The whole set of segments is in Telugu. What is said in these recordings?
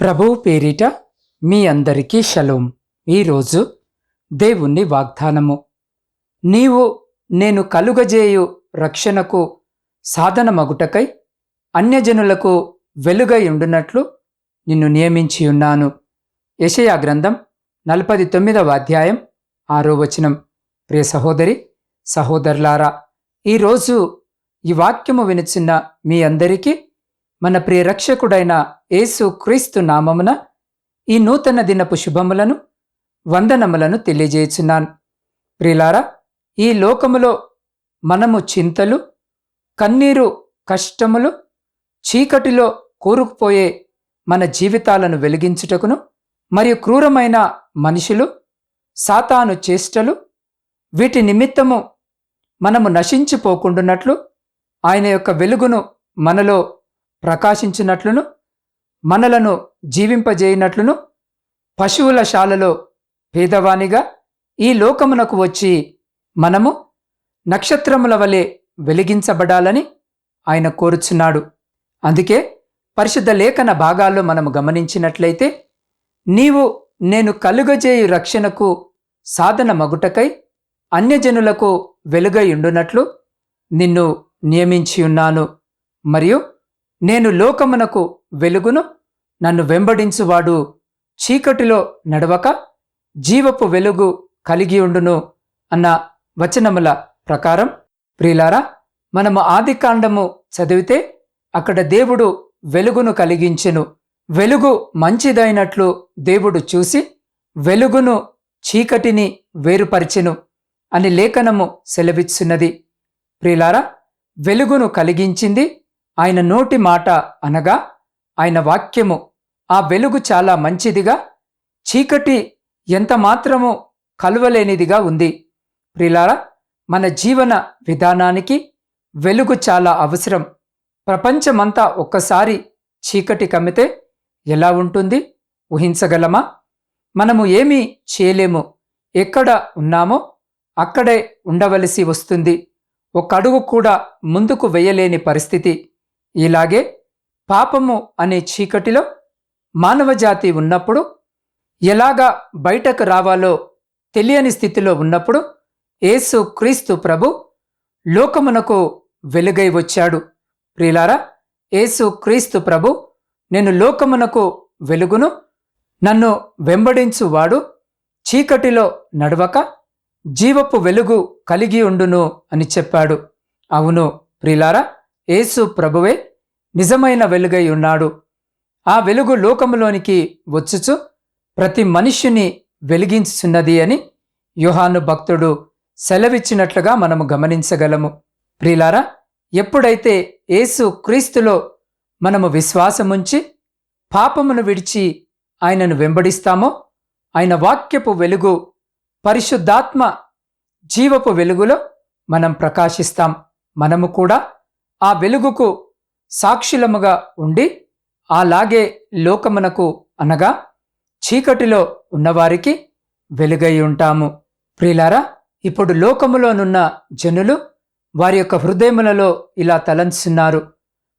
ప్రభువు పేరిట మీ అందరికీ షలోం. ఈరోజు దేవుణ్ణి వాగ్దానము. నీవు నేను కలుగజేయు రక్షణకు సాధనమగుటకై అన్యజనులకు వెలుగై ఉండునట్లు నిన్ను నియమించి ఉన్నాను. గ్రంథం నలభై తొమ్మిదవ అధ్యాయం ఆరో వచనం. ప్రియ సహోదరి సహోదరులారా ఈరోజు ఈ వాక్యము వినిచిన మీ అందరికీ మన ప్రియరక్షకుడైన యేసు క్రీస్తు నామమున ఈ నూతన దినపు శుభములను వందనములను తెలియజేయుచున్నాను. ప్రియులారా ఈ లోకములో మనము చింతలు కన్నీరు కష్టములు చీకటిలో కూరుకుపోయే మన జీవితాలను వెలిగించుటకును మరియు క్రూరమైన మనుషులు సాతాను చేష్టలు వీటి నిమిత్తము మనము నశించిపోకుండునట్లు ఆయన యొక్క వెలుగును మనలో ప్రకాశించినట్లును మనలను జీవింపజేయనట్లును పశువుల శాలలో పేదవానిగా ఈ లోకమునకు వచ్చి మనము నక్షత్రముల వలె వెలిగించబడాలని ఆయన కోరుచున్నాడు. అందుకే పరిశుద్ధ లేఖన భాగాల్లో మనము గమనించినట్లయితే నీవు నేను కలుగజేయు రక్షణకు సాధన మగుటకై అన్యజనులకు వెలుగై ఉండునట్లు నిన్ను నియమించి ఉన్నాను. మరియు నేను లోకమునకు వెలుగును నన్ను వెంబడించువాడు. చీకటిలో నడవక జీవపు వెలుగు కలిగి ఉండును అన్న వచనముల ప్రకారం ప్రియులారా మనము ఆదికాండము చదివితే అక్కడ దేవుడు వెలుగును కలిగించెను. వెలుగు మంచిదైనట్లు దేవుడు చూసి వెలుగును చీకటిని వేరుపరిచెను అని లేఖనము సెలవిచ్చున్నది. ప్రియులారా వెలుగును కలిగించింది ఆయన నోటి మాట అనగా ఆయన వాక్యము ఆ వెలుగు చాలా మంచిదిగా చీకటి ఎంత మాత్రము కలువలేనిదిగా ఉంది. ప్రిలారా మన జీవన విధానానికి వెలుగు చాలా అవసరం. ప్రపంచమంతా ఒక్కసారి చీకటి కమ్మితే ఎలా ఉంటుంది? ఊహించగలమా? మనము ఏమీ చేయలేము. ఎక్కడ ఉన్నామో అక్కడే ఉండవలసి వస్తుంది. ఒక అడుగు కూడా ముందుకు వెయ్యలేని పరిస్థితి. ఇలాగే పాపము అనే చీకటిలో మానవజాతి ఉన్నప్పుడు ఎలాగా బయటకు రావాలో తెలియని స్థితిలో ఉన్నప్పుడు యేసు క్రీస్తు ప్రభు లోకమునకు వెలుగై వచ్చాడు. ప్రియులారా యేసు క్రీస్తు ప్రభు నేను లోకమునకు వెలుగును నన్ను వెంబడించువాడు చీకటిలో నడవక జీవపు వెలుగు కలిగి ఉండును అని చెప్పాడు. అవును ప్రిలారా యేసు ప్రభువే నిజమైన వెలుగై ఉన్నాడు. ఆ వెలుగు లోకములోనికి వచ్చుచు ప్రతి మనిషిని వెలిగించుచున్నది అని యుహాను భక్తుడు సెలవిచ్చినట్లుగా మనము గమనించగలము. ప్రిలారా ఎప్పుడైతే యేసు క్రీస్తులో మనము విశ్వాసముంచి పాపమును విడిచి ఆయనను వెంబడిస్తామో ఆయన వాక్యపు వెలుగు పరిశుద్ధాత్మ జీవపు వెలుగులో మనం ప్రకాశిస్తాం. మనము కూడా ఆ వెలుగుకు సాక్షులముగా ఉండి అలాగే లోకమునకు అనగా చీకటిలో ఉన్నవారికి వెలుగై ఉంటాము. ప్రియులారా ఇప్పుడు లోకములోనున్న జనులు వారి యొక్క హృదయములలో ఇలా తలంచున్నారు.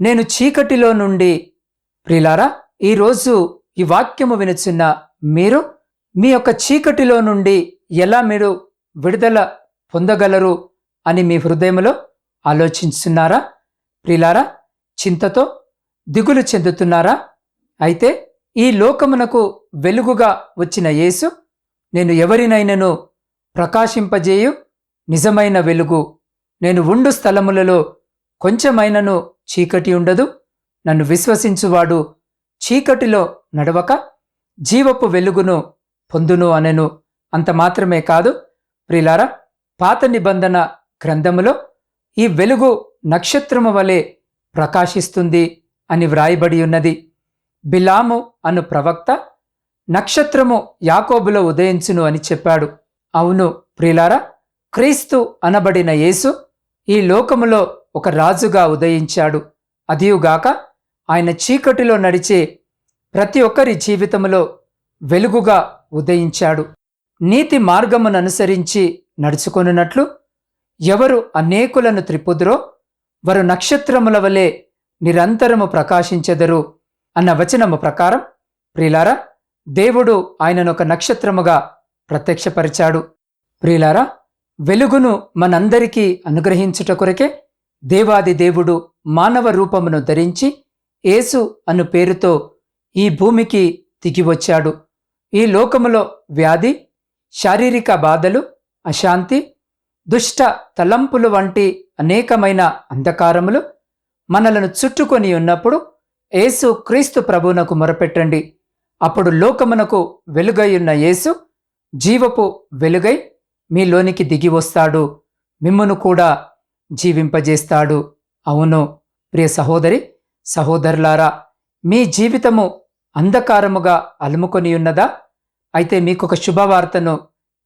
నేను చీకటిలో నుండి ప్రియులారా ఈరోజు ఈ వాక్యము వినుచున్న మీరు మీ యొక్క చీకటిలో నుండి ఎలా మీరు విడుదల పొందగలరు అని మీ హృదయంలో ఆలోచిస్తున్నారా ప్రిలారా చింతతో దిగులు చెందుతున్నారా? అయితే ఈ లోకమునకు వెలుగుగా వచ్చిన యేసు నేను ఎవరినైనను ప్రకాశింపజేయు నిజమైన వెలుగు. నేను ఉండు స్థలములలో కొంచెమైనను చీకటి ఉండదు. నన్ను విశ్వసించువాడు చీకటిలో నడవక జీవపు వెలుగును పొందును అనెను. అంత మాత్రమే కాదు ప్రిలారా పాత నిబంధన గ్రంథములో ఈ వెలుగు నక్షత్రము వలె ప్రకాశిస్తుంది అని వ్రాయబడి ఉన్నది. బిలాము అను ప్రవక్త నక్షత్రము యాకోబులో ఉదయించును అని చెప్పాడు. అవును ప్రిలారా క్రీస్తు అనబడిన యేసు ఈ లోకములో ఒక రాజుగా ఉదయించాడు. అదియుగాక ఆయన చీకటిలో నడిచే ప్రతి ఒక్కరి జీవితములో వెలుగుగా ఉదయించాడు. నీతి మార్గమును అనుసరించి నడుచుకొనున్నట్లు ఎవరు అనేకులను త్రిపుద్రో వారు నక్షత్రముల వలె నిరంతరము ప్రకాశించెదరు అన్న వచనము ప్రకారం ప్రియులారా దేవుడు ఆయనను ఒక నక్షత్రముగా ప్రత్యక్షపరిచాడు. ప్రియులారా వెలుగును మనందరికీ అనుగ్రహించుట కొరకే దేవాది దేవుడు మానవ రూపమును ధరించి యేసు అను పేరుతో ఈ భూమికి దిగివచ్చాడు ఈ లోకములో వ్యాధి శారీరక బాధలు అశాంతి దుష్ట తలంపులు వంటి అనేకమైన అంధకారములు మనలను చుట్టుకొని ఉన్నప్పుడు యేసు క్రీస్తు ప్రభువునకు మొరపెట్టండి. అప్పుడు లోకమునకు వెలుగైయున్న యేసు జీవపు వెలుగై మీలోనికి దిగి వస్తాడు. మిమ్మును కూడా జీవింపజేస్తాడు. అవును ప్రియ సహోదరి సహోదరులారా మీ జీవితము అంధకారముగా అలుముకొని ఉన్నదా? అయితే మీకు ఒక శుభవార్తను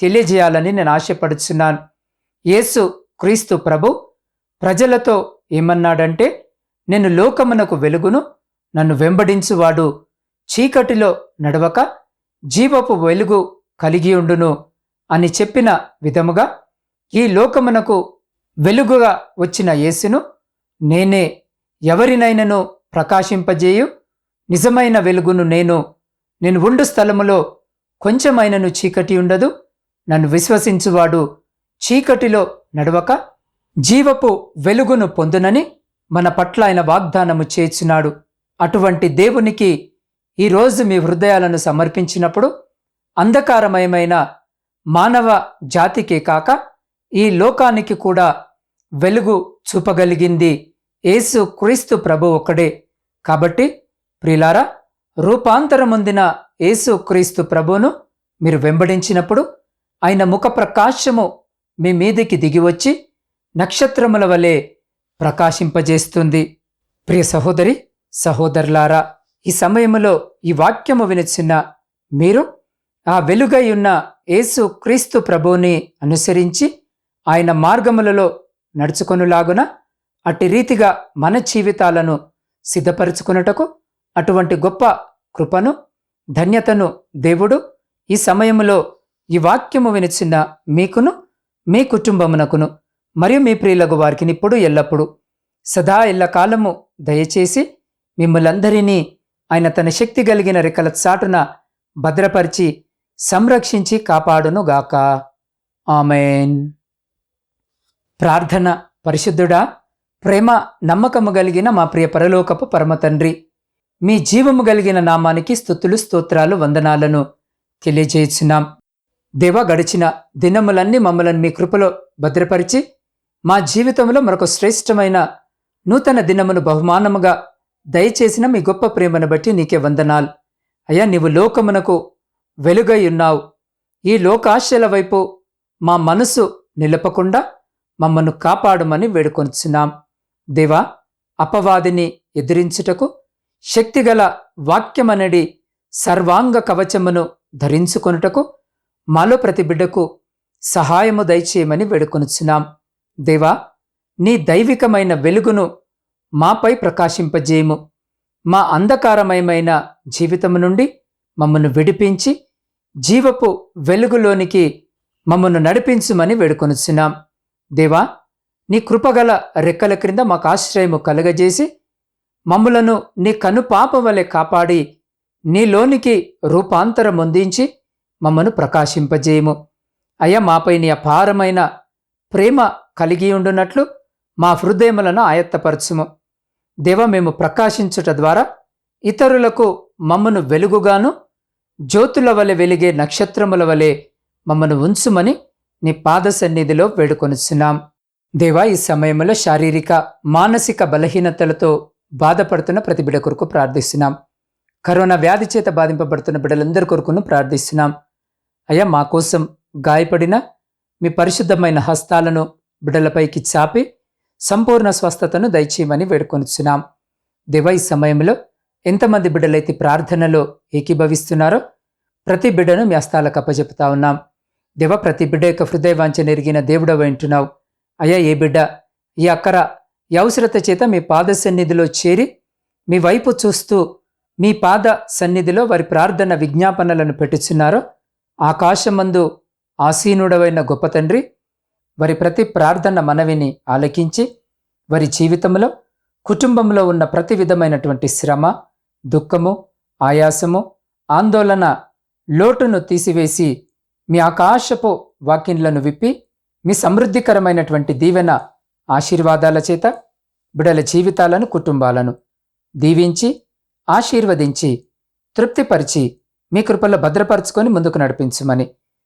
తెలియజేయాలని నేను ఆశపడుచున్నాను. యేసు క్రీస్తు ప్రభు ప్రజలతో ఏమన్నాడంటే నేను లోకమునకు వెలుగును నన్ను వెంబడించువాడు. చీకటిలో నడవక జీవపు వెలుగు కలిగి ఉండును అని చెప్పిన విధముగా ఈ లోకమునకు వెలుగుగా వచ్చిన యేసును నేనే ఎవరినైనను ప్రకాశింపజేయు. నిజమైన వెలుగును నేను నేను ఉండు స్థలములో కొంచెమైనను చీకటి ఉండదు. నన్ను విశ్వసించువాడు. చీకటిలో నడవక జీవపు వెలుగును పొందునని మన పట్ల ఆయన వాగ్దానము చేర్చున్నాడు అటువంటి దేవునికి ఈరోజు మీ హృదయాలను సమర్పించినప్పుడు అంధకారమయమైన మానవ జాతికే కాక ఈ లోకానికి కూడా వెలుగు చూపగలిగింది యేసు క్రీస్తు ప్రభు ఒక్కడే. కాబట్టి ప్రిలారా రూపాంతరమొందిన యేసు క్రీస్తు ప్రభును మీరు వెంబడించినప్పుడు ఆయన ముఖ ప్రకాశము మీ మీదికి దిగివచ్చి నక్షత్రముల వలె ప్రకాశింపజేస్తుంది. ప్రియ సహోదరి సహోదరులారా ఈ సమయములో ఈ వాక్యము వినిచిన్న మీరు ఆ వెలుగై ఉన్న యేసు క్రీస్తు ప్రభువుని అనుసరించి ఆయన మార్గములలో నడుచుకొనులాగున అట్టి రీతిగా మన జీవితాలను సిద్ధపరచుకున్నటకు అటువంటి గొప్ప కృపను ధన్యతను దేవుడు ఈ సమయంలో ఈ వాక్యము వినిచిన మీకును మీ కుటుంబమునకును మరియు మీ ప్రియులకు వారికి ఇప్పుడు ఎల్లప్పుడు. సదా ఎల్లకాలము దయచేసి మిమ్మలందరినీ ఆయన తన శక్తి కలిగిన రెక్కల చాటున భద్రపరిచి సంరక్షించి కాపాడును గాక ఆమెన్. ప్రార్థన పరిశుద్ధుడా ప్రేమ నమ్మకము కలిగిన మా ప్రియ పరలోకపు పరమతండ్రి మీ జీవము కలిగిన నామానికి స్థుతులు స్తోత్రాలు వందనాలను తెలియజేస్తున్నాం. దేవ గడిచిన దినములన్నీ మమ్మల్ని మీ కృపలో భద్రపరిచి మా జీవితంలో మరొక శ్రేష్టమైన నూతన దినమును బహుమానముగా దయచేసిన మీ గొప్ప ప్రేమను బట్టి నీకే వందనాలు. అయ్యా నీవు లోకమునకు వెలుగై ఉన్నావు. ఈ లోకాశల వైపు మా మనసు నిలపకుండా మమ్మను కాపాడమని వేడుకొంచున్నాం దేవా అపవాదిని ఎదిరించుటకు శక్తిగల వాక్యమనడి సర్వాంగ కవచమును ధరించుకొనుటకు మాలో ప్రతి బిడ్డకు సహాయము దయచేయమని వేడుకొనుచున్నాం. దేవా నీ దైవికమైన వెలుగును మాపై ప్రకాశింపజేయము. మా అంధకారమయమైన జీవితము నుండి మమ్మను విడిపించి జీవపు వెలుగులోనికి మమ్మను నడిపించుమని వేడుకొనుచున్నాం. దేవా నీ కృపగల రెక్కల క్రింద మాకు ఆశ్రయము కలగజేసి మమ్ములను నీ కనుపాప వలె కాపాడి నీలోనికి రూపాంతరం అందించి మమ్మను ప్రకాశింపజేయము. అయ్యా మాపై నీ అపారమైన ప్రేమ కలిగి ఉండునట్లు మా హృదయములను ఆయత్తపరచుము. దేవ మేము ప్రకాశించుట ద్వారా ఇతరులకు మమ్మను వెలుగుగాను జ్యోతుల వలె వెలిగే నక్షత్రముల వలె మమ్మను ఉంచుమని నీ పాద సన్నిధిలో వేడుకొనుచున్నాం. దేవా ఈ సమయంలో శారీరక మానసిక బలహీనతలతో బాధపడుతున్న ప్రతి బిడ కొరకు ప్రార్థిస్తున్నాం. కరోనా వ్యాధి చేత బాధింపబడుతున్న బిడ్డలందరి కొరకును ప్రార్థిస్తున్నాం. అయ్యా మా కోసం గాయపడిన మీ పరిశుద్ధమైన హస్తాలను బిడ్డలపైకి చాపి సంపూర్ణ స్వస్థతను దయచేయమని వేడుకొనిచున్నాం. దివై ఈ సమయంలో ఎంతమంది బిడ్డలైతే ప్రార్థనలో ఏకీభవిస్తున్నారో ప్రతి బిడ్డను మీ హస్తాలకు అప్పజెపుతా ఉన్నాం. దేవ ప్రతి బిడ్డ యొక్క హృదయవాంఛ నెరిగిన దేవుడవ వింటున్నావు. అయ్యా ఏ బిడ్డ ఈ అక్కర ఈ అవసరత చేత మీ పాద సన్నిధిలో చేరి మీ వైపు చూస్తూ మీ పాద సన్నిధిలో వారి ప్రార్థన విజ్ఞాపనలను పెట్టుచున్నారో ఆకాశమందు ఆసీనుడవైన గొప్ప తండ్రి వారి ప్రతి ప్రార్థన మనవిని ఆలకించి వారి జీవితంలో కుటుంబంలో ఉన్న ప్రతి విధమైనటువంటి శ్రమ దుఃఖము ఆయాసము ఆందోళన లోటును తీసివేసి మీ ఆకాశపు వాక్యంలను విప్పి మీ సమృద్ధికరమైనటువంటి దీవెన ఆశీర్వాదాల చేత బిడల జీవితాలను కుటుంబాలను దీవించి ఆశీర్వదించి తృప్తిపరిచి మీ కృపల్లో భద్రపరుచుకొని ముందుకు నడిపించమని